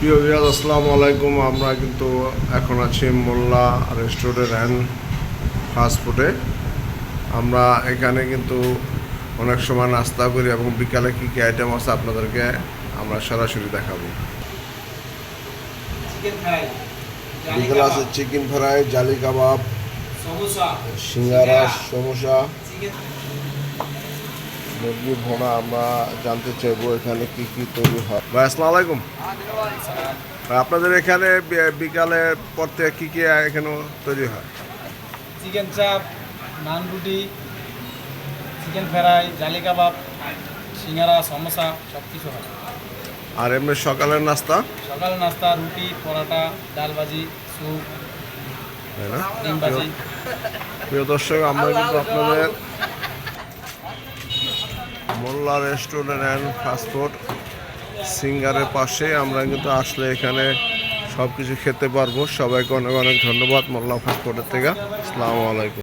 প্রিয় বিরাজ আসসালামু আলাইকুম। আমরা কিন্তু এখন আছি মোল্লা রেস্টুরেন্ট অ্যান্ড ফাস্টফুডে আমরা এখানে কিন্তু অনেক সময় নাস্তা করি এবং বিকালে কী কী আইটেম আছে আপনাদেরকে আমরা সরাসরি দেখাবো। বিকালে আছে চিকেন ফ্রাই জালি কাবাব সমোসা সিঙ্গারা সমোসা। মুরগি ভোনা আমরা জানতে চাইব এখানে কি কি তৈরি হয়। ভাই আসসালামু আলাইকুম। আপনাদের এখানে বিকালে পর থেকে কী কী এখানে তৈরি হয়? চিকেন চাপ নান রুটি চিকেন ফ্রাই জালি কাবাব সিঙ্গারা সমোসা সব কিছু হয়। আর এমনি সকালের নাস্তা? সকালের নাস্তা রুটি পরোটা ডাল ভাজি স্যুপ প্রিয় দর্শক আমরা কিন্তু আপনাদের মোল্লা রেস্টুরেন্ট অ্যান্ড ফাস্টফুড সিঙ্গারের পাশে। আমরা কিন্তু আসলে এখানে সব কিছু খেতে পারব। সবাইকে অনেক অনেক ধন্যবাদ মোল্লা ফাস্টফুডের থেকে। আসসালামু আলাইকুম।